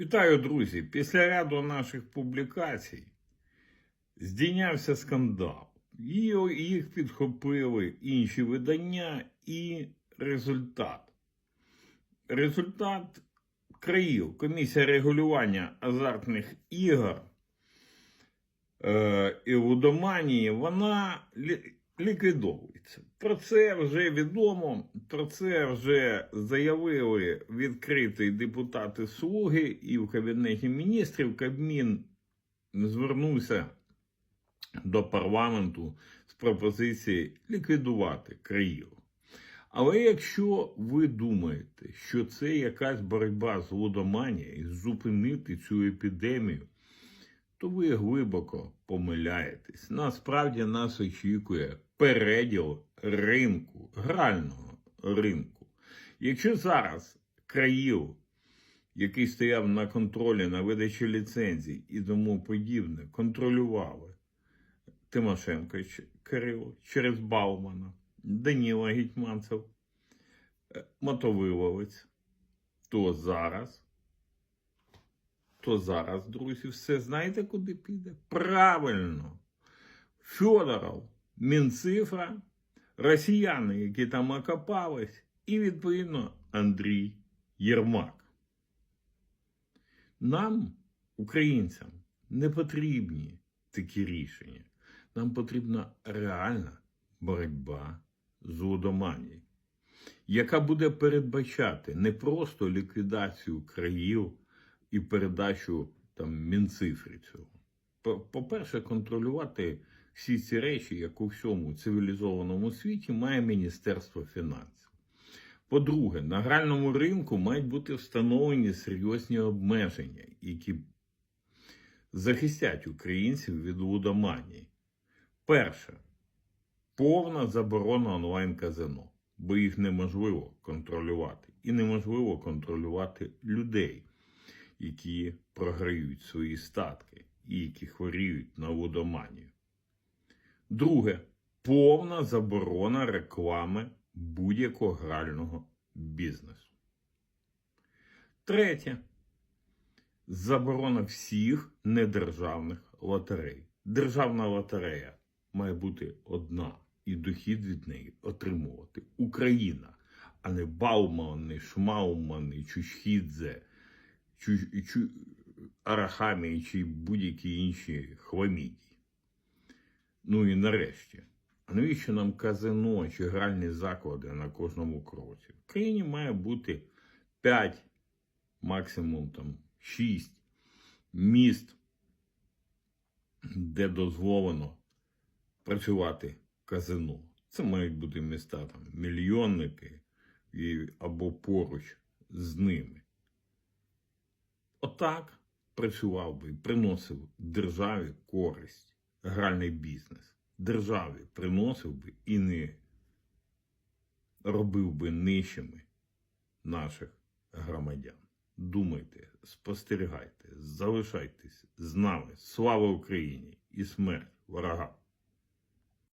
Вітаю, друзі! Після ряду наших публікацій здійнявся скандал. Їх підхопили інші видання і результат. Результат країв. Комісія регулювання азартних ігор е, і лудоманії, вона ліквідовується. Про це вже відомо, про це вже заявили відкриті депутати Слуги і в Кабінеті міністрів Кабмін звернувся до парламенту з пропозицією ліквідувати країну. Але якщо ви думаєте, що це якась боротьба з лудоманією, зупинити цю епідемію, то ви глибоко помиляєтесь. Насправді нас очікує переділ ринку, грального ринку. Якщо зараз країв, який стояв на контролі на видачі ліцензій і тому подібне, контролювали Тимошенко Кирило через Баумана, Даніла Гетьманцев, е, Мотовиловець, то зараз то зараз, друзі, все знаєте, куди піде? Правильно. Фьодоров, Мінцифра, росіяни, які там окопались, і, відповідно, Андрій Єрмак. Нам, українцям, не потрібні такі рішення. Нам потрібна реальна боротьба з лудоманією, яка буде передбачати не просто ліквідацію країв і передачу там Мінцифри цього. По- По-перше, контролювати всі ці речі, як у всьому цивілізованому світі, має Міністерство фінансів. По-друге, на гральному ринку мають бути встановлені серйозні обмеження, які захистять українців від лудоманії. Перше, повна заборона онлайн-казино, бо їх неможливо контролювати. І неможливо контролювати людей, які програють свої статки і які хворіють на лудоманію. Друге, повна заборона реклами будь-якого грального бізнесу. Третє. Заборона всіх недержавних лотерей. Державна лотерея має бути одна, і дохід від неї отримувати Україна, а не Баумани, Шмаумани, Чучхідзе, Чу, Чу, Арахамі чи будь-які інші хламіді. Ну і нарешті, а навіщо нам казино чи гральні заклади на кожному кроці? В країні має бути 5, максимум там 6 міст, де дозволено працювати казино. Це мають бути міста там мільйонники і, або поруч з ними. Отак працював би і приносив державі користь, гральний бізнес. Державі приносив би і не робив би нижчими наших громадян. Думайте, спостерігайте, залишайтесь з нами. Слава Україні і смерть ворогам!